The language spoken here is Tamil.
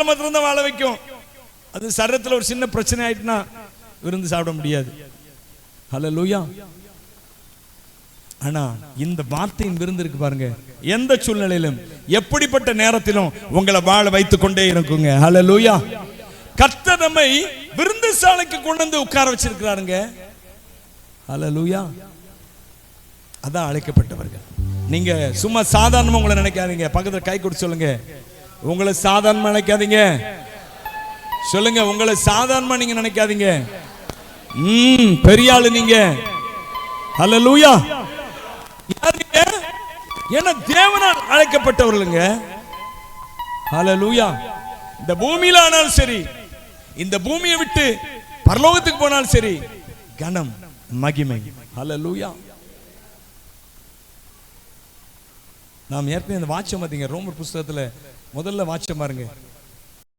சரீரத்துல மாத்திரம்தான் வாழ வைக்கும். அது சரத்தில் ஒரு சின்ன பிரச்சனை ஆயிட்டுனா விருந்து சாப்பிட முடியாது. ஹலோ லூயா ஆனா இந்த வார்த்தையின் விருந்து இருக்கு பாருங்க. எந்த சூழ்நிலையிலும் எப்படிப்பட்ட நேரத்திலும் உங்களை வாழ வைத்துக் கொண்டே இருக்குங்க. ஹலோ லூயா கர்த்தர் நம்மை விருந்து சாலைக்கு கொண்டு வந்து உட்கார வச்சிருக்கிறாருங்க. ஹலோ லூயா அதான் அழைக்கப்பட்டவர்கள். நீங்க சும்மா சாதாரணமா உங்களை நினைக்காதீங்க. பக்கத்துல கை கொடுத்து சொல்லுங்க. உங்களை சாதாரணமா நினைக்காதீங்க. சொல்லுங்க உங்களை சாதாரணமா நீங்க நினைக்காதீங்க. ம் பெரிய ஆளு நீங்க. ஹலோ லூயா யாருங்க? ஏன்னா தேவனால் அழைக்கப்பட்டவர்களுங்க? ஹலோ லூயா இந்த பூமியில ஆனாலும் சரி இந்த பூமியை விட்டு பரலோகத்துக்கு போனாலும் சரி கனம் மகிமை. லூயா நாம் ஏற்கனவே இந்த வாட்சம் பார்த்தீங்க ரோமர் புஸ்தகத்தில் முதல்ல வாட்சம் பாருங்க.